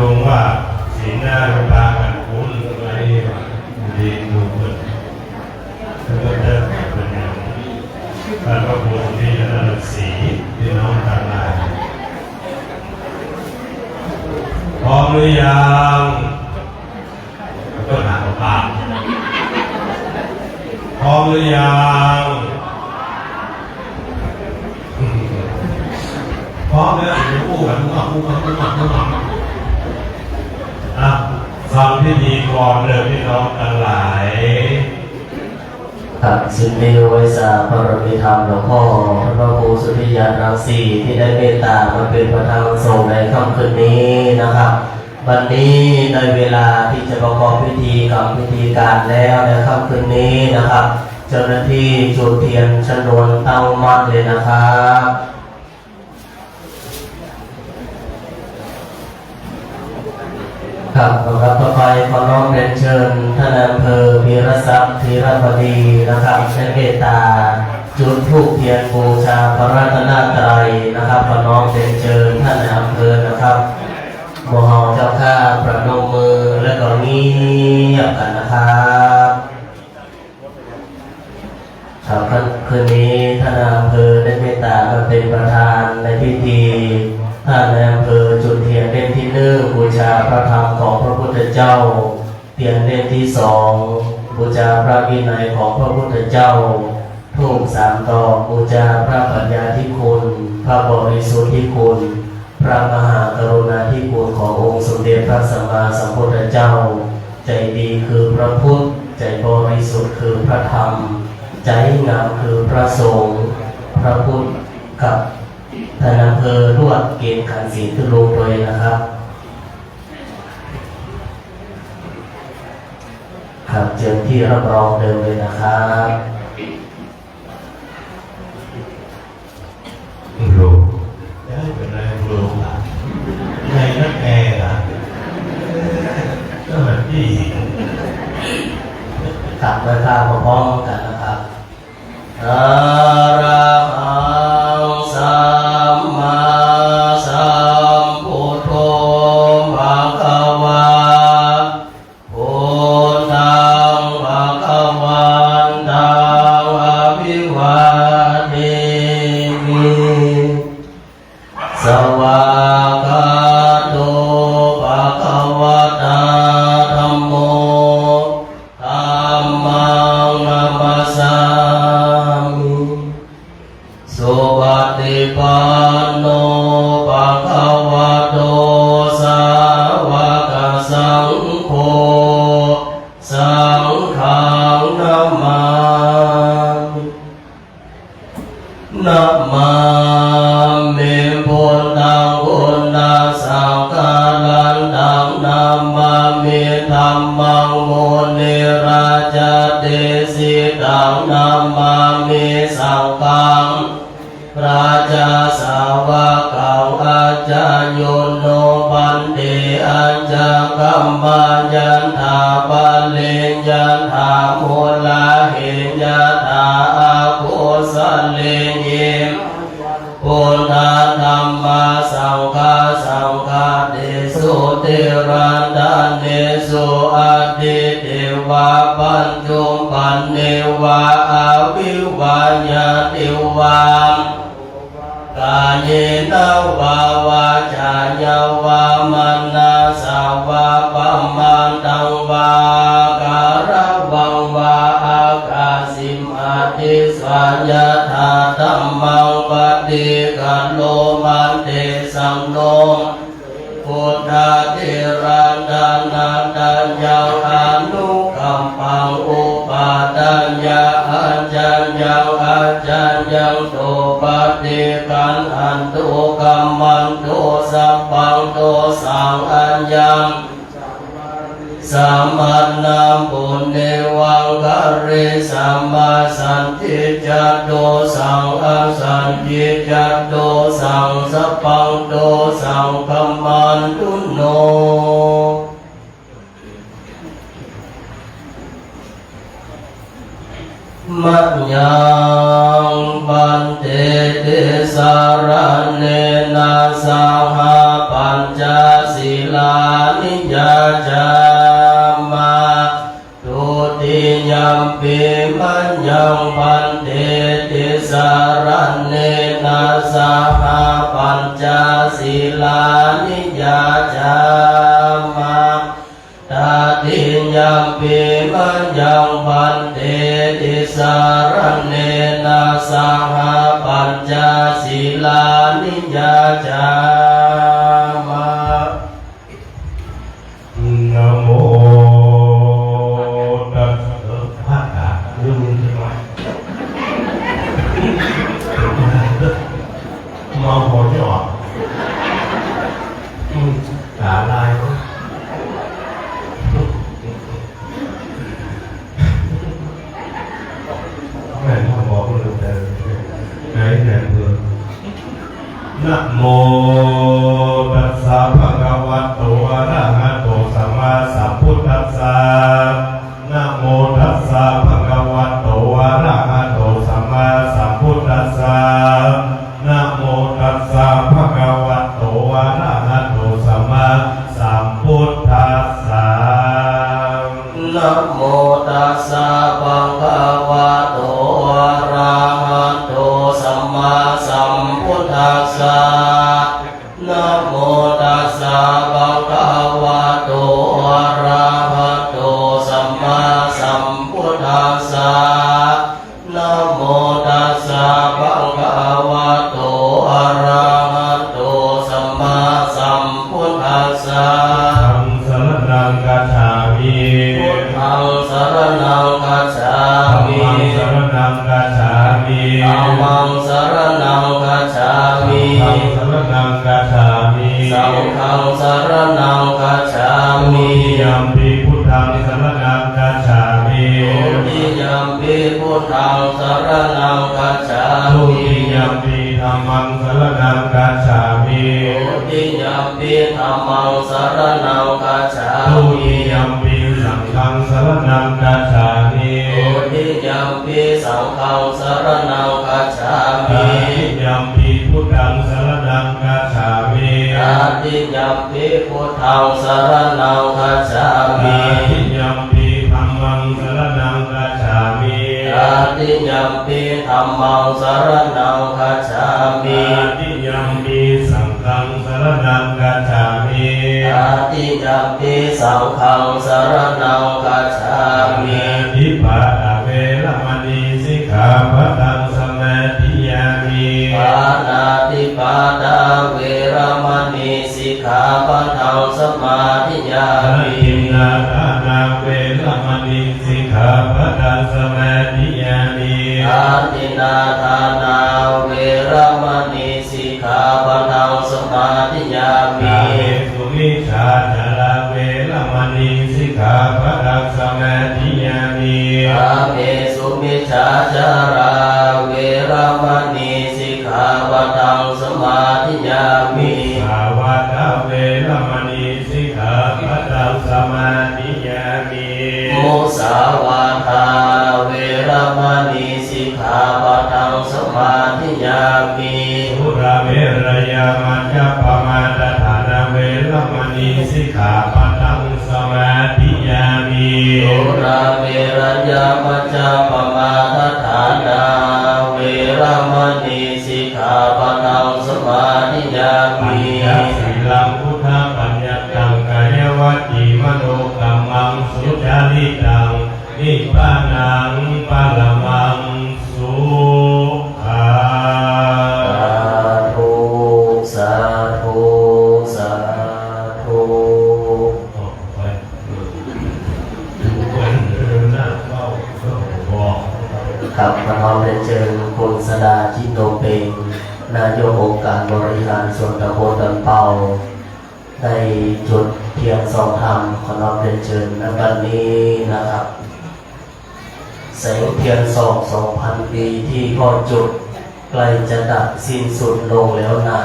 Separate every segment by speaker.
Speaker 1: ลงว่าสีหน้าเราพากันคุ้นอะไรดีดูเปิดแล้วก็จะเป็นอย่างการพระพุทธที่ระดับสีพี่น้องทั้งหลายพร้อมหรือยังก็หาภาพพร้อมหรือยังพร้อมแล้วเดี๋ยวอู้กันมั่วอู้กันมั่วมั่วอะ ฟังที่ดีก่อนเลยพี่น้องทั้งหลาย
Speaker 2: ครับสิบเดียวไว้สาพรมิธรรมหลวงพ่อพระครูสุริยานรังสีที่ได้เมตตามาเป็นประธานส่งในค่ำคืนนี้นะครับ วันนี้ได้เวลาที่จะประกอบพิธีกับพิธีการแล้วในค่ำคืนนี้นะครับ เจ้าหน้าที่จุดเทียนชนวนเต้ามัดเลยนะครับครับลำดับต่อไปขอน้อมเรียนเชิญท่านนายอำเภอพี รศักดิ์ธีรบดีนะครับใช้เมตตา จุดธูปเทียนบูชาพระรัตนตรัยนะครับขอน้อมเรียนเชิญท่านอำเภอนะครับมหอเจ้าข้าประนมมือและก็เงียบกันนะครับครับคืนนี้ท่านอำเภอได้เมตตามาเป็นประธานในพิธีท่านอำเภอจุดเทียนเล่มที่หนึ่งบูชาพระธรรมของพระพุทธเจ้าเทียนเล่มที่สอง บูชาพระวินัยของพระพุทธเจ้าทูปสามดอกบูชาพระปัญญาธิคุณ พระบริสุทธิคุณ พระมหากรุณาธิคุณขององค์สมเด็จพระสัมมาสัมพุทธเจ้า ใจดีคือพระพุทธ ใจบริสุทธิ์คือพระธรรม ใจงามคือพระสงฆ์พระพุทธกับธนอำเภอรวดเกณฑ์ขันธ์ศรีทุลุงโดยนะครับ ครับเจิญที่รับรองเดิมเลยนะครับ
Speaker 1: รู้ได้เป็นไรรู้ล่ะในนักแอร์ล่ะก็เหมือนพี่
Speaker 2: กลับมาข้าวพร้อมกันนะครับอ มามิธรรมังโมุนิราชเดสิตังนามามิสังฆังราชาสาวกังอาจารย์โยโนบันเดอาจากัมมายันทา สุเตรันดานเดสุอาทิเทวาปัญจุมปันเนวาอาวิวาญาติวากายเยนวาวาจายาวามนาสาวาปัมมันตังวาการะวังวาอากาสิมาทิสวายาธาธัมมังปฏิกันโลมันเตสังโน พุทธาธิรันดานันดัญญาอนุกัมปังอุปาทัญญาอาจารยังอาจารยังโตปฏิกันอันตุกัมมันตุสัพพังโตสังอัญญัง สัมมานาปุณเนวังกะเรสัมมาสันติจัตโตสังอาสันติจัตโตสังสัพพังโตสังคัมมันตุโนมัจยังปันเตติสารเนนะสหปัญจสศิลานิยาจามาทุ ติยมปิมัญญังพันเตติสารเนนะสหปัญจศิลานิยาจามาตาตินยังปิมัญญังพันเตติสารเนนะสหปัญจศิลานิยาจามา
Speaker 1: ธังสรณังกัจฉามิ
Speaker 2: ทุ
Speaker 1: ติยัมปิพุทธังสรณัง
Speaker 2: คัจฉา
Speaker 1: ทุ
Speaker 2: มิ
Speaker 1: ติยัมปิธัมมังสรณังกัจฉามิ
Speaker 2: ทุติยัมปิธัมมังสรณังคัจฉา
Speaker 1: ทุ
Speaker 2: มิ
Speaker 1: ติยัมปิสังฆังสรณังกัจฉามิ
Speaker 2: ทุติยัมปิสังฆังสรณังคัจฉา
Speaker 1: ตา
Speaker 2: มิ
Speaker 1: ติยัม พุทธังสรณัง
Speaker 2: คัจฉามิ
Speaker 1: ตาติยัมปิธัมมังสรณังกัจฉามิ
Speaker 2: ตาติยัมปิธัมมังสรณังคัจฉามิ
Speaker 1: ตาติยัมปิสังฆังสรณังกัจฉามิ
Speaker 2: ตาติยัมปิสังฆังสรณังคัจฉามิ
Speaker 1: ทิปาตะเวรมณีสิกขาปะ
Speaker 2: นาติปาตาเวรมณีสิกขาปะทังสมาธิยา
Speaker 1: อา
Speaker 2: มิ
Speaker 1: ทินนาทานาเวรมณีสิกขาปะทังสมาธิยามิ
Speaker 2: อาตินาทานาเวรมณีสิกขาปะทังสมาธิยามิ
Speaker 1: กาเมสุมิชาจาราเวรมณีสิกขาปะทังสมาธิยามิ
Speaker 2: อาเมสุมิชาจารา มาธิยามิ
Speaker 1: สาวาทาเวรมณีสิกขาปะทังสมาธิยามิ
Speaker 2: มุสาวาทาเวรมณีสิกขาปะทังสมาธิยามิ
Speaker 1: สุราเมรยามัจจปมาตฐานาเวรมณีสิกขาปะทังสมาธิยามิ
Speaker 2: โสราเวรัญญามัจจ นิสิกขาปะนังสมาธิยามิ
Speaker 1: สิลังพุทธปัญญาตังกายวัจจีมโนกรรมังสุจาริตังนิพพานังปะละมัง ค
Speaker 2: รับพระน้อมได้เชิญคุณสดาจินโตเปงนายกองค์การบริหารส่วนตำบลดันเป่าได้จุดเทียนสองธรรมขอน้อมได้เชิญในวันนี้นะครับแสงเทียนสองสองพันปีที่พ่อจุดใกล้จะดับสิ้นสุดลงแล้วนา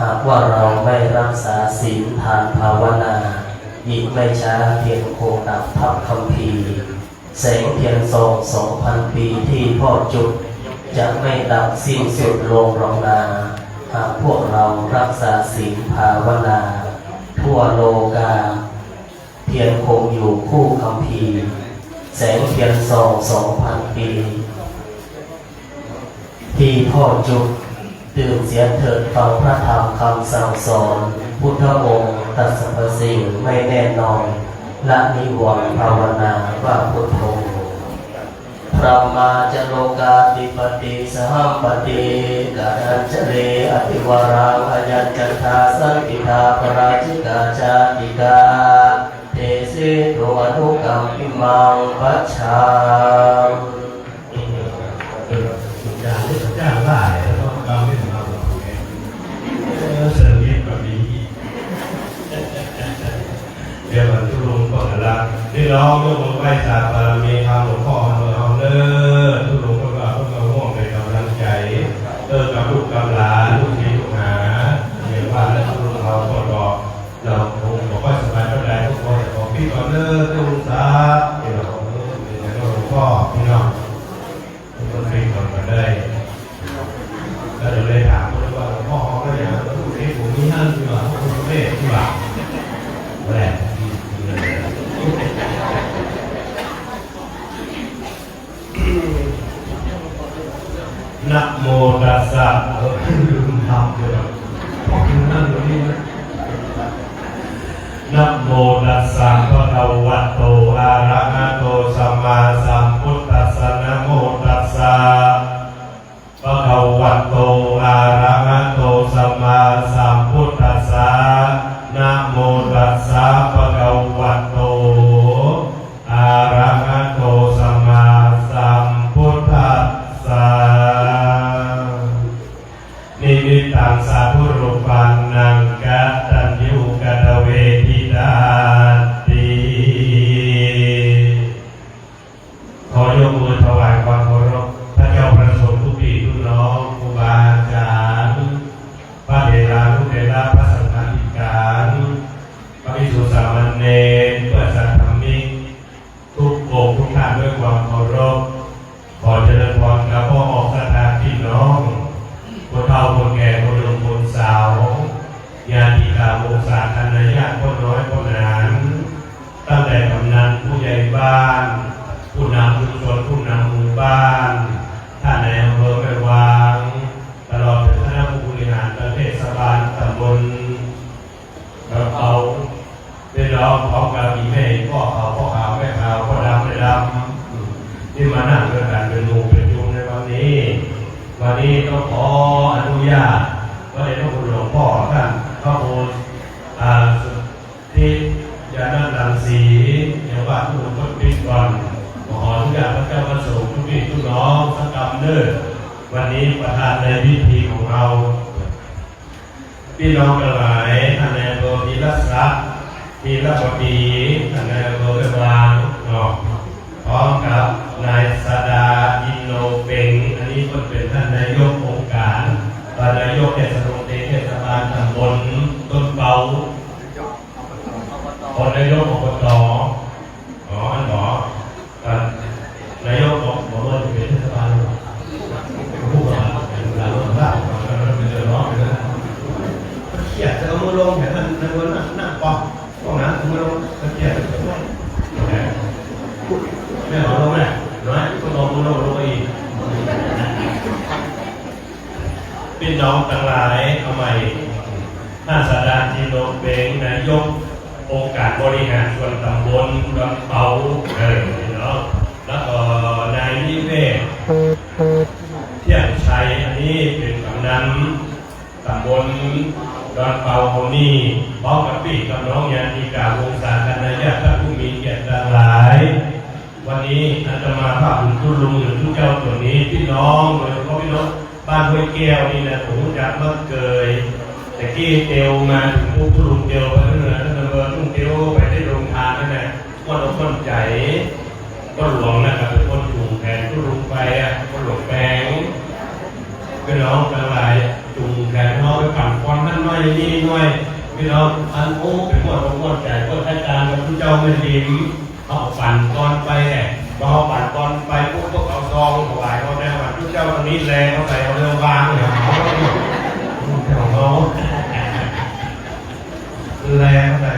Speaker 2: หากว่าเราไม่รักษาศีลทานภาวนา อีกไม่ช้าเทียนคงดับทับคำพี แสงเทียนสองสองพันปีที่พ่อจุด จะไม่ดับสิ้นสุดลงรองนา หากพวกเรารักษาศีลภาวนา ทั่วโลกา เพียงคงอยู่คู่คำพีแสงเทียนสองสองพันปี ที่พ่อจุกตื่นเสียเถิดฟังพระธรรมคำสั่งสอน พุทธองค์ตรัสสรรพสิ่งไม่แน่นอนละนิวรณ์ภาวนา ระมาจโลกาติปติสหัมปติกานัญจเลอติวารังอยัญจันทาสันติทาปราชิกาชาติกาเทสิตุอนุกรรมปิมังปัจฉา
Speaker 1: เออจ้างจ้าได้แล้วก็กำไม่ถึงเราเออเสริมแบบนี้เดี๋ยวมันทุลุงก็ละนี่น้องยกมือไหว้สาบารมีทางหลวงพ่อ ม เนิดวันนี้ประธานในพิธีของเรา พี่น้องทั้งหลายท่านในอำเภอพีรัศน์พีรัชดีท่านในอำเภอเววางนาะพร้อมกับนายสดาอินโนเปงอันนี้ก็เป็นท่านนายกองค์การท่านนายกเทศมนตรีเทศบาลตำบลต้นเปาคนนายกอบตอ๋ออันหรอท่านนายกบอกบอกว่าจะเป็นเทศบาลหรอผู้ว่าเป็นเราบ้างเราเป็นเรื่องร้อนเลยนะ เครียดจะเอามือลงเห็นมันในวันนั่งนั่งปอกตรงนั้นเอามือลงเครียดไม่เอาลงแม่น้อยก็ลงมือลงลงไปอีกพี่น้องทั้งหลายเอาใหม่ท่านสาดาจีโนเบงนายกองค์การบริหารส่วนตำบลลำเปาเออเนาะแล้วก็นายนิเวศเที่ยงชัยอันนี้เป็นกำนัน ตำบล ดอนเปาคนนี้พร้อมกับพี่กับน้องยาติกาวงศาคณะญาติท่านผู้มีเกียรติทั้งหลาย วันนี้อาตมาภาพบุญทุลุงหรือทุกเจ้าตัวนี้พี่น้องโดยเฉพาะพี่น้องบ้านห้วยแก้วนี่นะผมรู้จักเมื่อเกยแต่กี้เตียวมาถึงพวกทุลุงเตียวไปเหนือท่านเบอร์ทุ่งเตียวไปได้ลงทานนั่นแหละว่าเราคนใจก็หลวงนะครับเป็นคนถูกแทนทุลุงไปอะคนหลวงแปลงพี่น้องทั้งหลาย จุงแขนน้องไปปั่นควันนั่นน้อยนี่น้อยพี่น้องอันโอ้เป็นหมดหมดใจก็อาจารย์กับผู้เจ้าไม่ดีเอาปั่นตอนไปแหละพอปั่นตอนไปพวกก็เอาซองถวายเขาแน่ว่าผู้เจ้าตอนนี้แรงเขาใส่เอาเรือวางเนี่ยเขาแรงเขาใส่